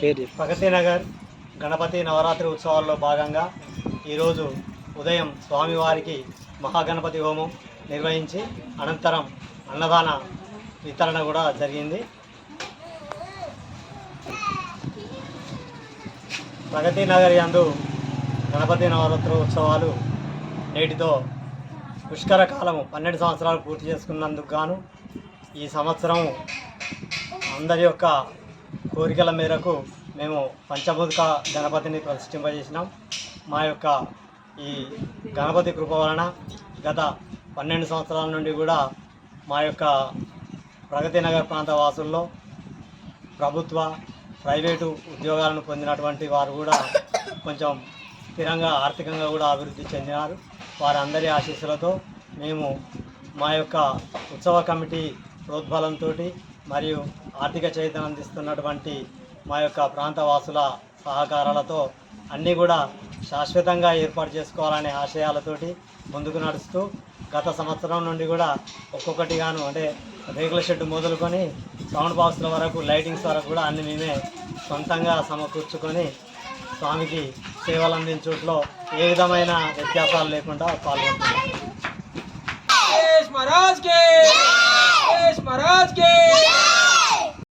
పేరు. ప్రగతి నగర్ గణపతి నవరాత్రి ఉత్సవాల్లో భాగంగా ఈరోజు ఉదయం స్వామివారికి మహాగణపతి హోమం నిర్వహించి అనంతరం అన్నదాన వితరణ కూడా జరిగింది. ప్రగతి నగర్ యందు గణపతి నవరాత్రి ఉత్సవాలు నేటితో పుష్కర కాలము పన్నెండు సంవత్సరాలు పూర్తి చేసుకున్నందుకు గాను ఈ సంవత్సరం అందరి యొక్క కోరికల మేరకు మేము పంచభూతిక గణపతిని ప్రతిష్ఠింపజేసినాం. మా యొక్క ఈ గణపతి కృప వలన గత పన్నెండు సంవత్సరాల నుండి కూడా మా యొక్క ప్రగతి నగర్ ప్రాంత వాసుల్లో ప్రభుత్వ ప్రైవేటు ఉద్యోగాలను పొందినటువంటి వారు కూడా కొంచెం స్థిరంగా ఆర్థికంగా కూడా అభివృద్ధి చెందినారు. వారందరి ఆశీస్సులతో మేము మా యొక్క ఉత్సవ కమిటీ ప్రోద్బలంతో మరియు ఆర్థిక చైతన్యం అందిస్తున్నటువంటి మా యొక్క ప్రాంత వాసుల సహకారాలతో అన్నీ కూడా శాశ్వతంగా ఏర్పాటు చేసుకోవాలనే ఆశయాలతోటి ముందుకు నడుస్తూ గత సంవత్సరం నుండి కూడా ఒక్కొక్కటిగాను అంటే రేకుల షెడ్ మొదలుకొని సౌండ్ బాక్స్ల వరకు లైటింగ్స్ వరకు కూడా అన్ని మేమే సొంతంగా సమకూర్చుకొని స్వామికి సేవలు అందించుట్లో ఏ విధమైన వ్యత్యాసాలు లేకుండా పాల్గొంటున్నాం.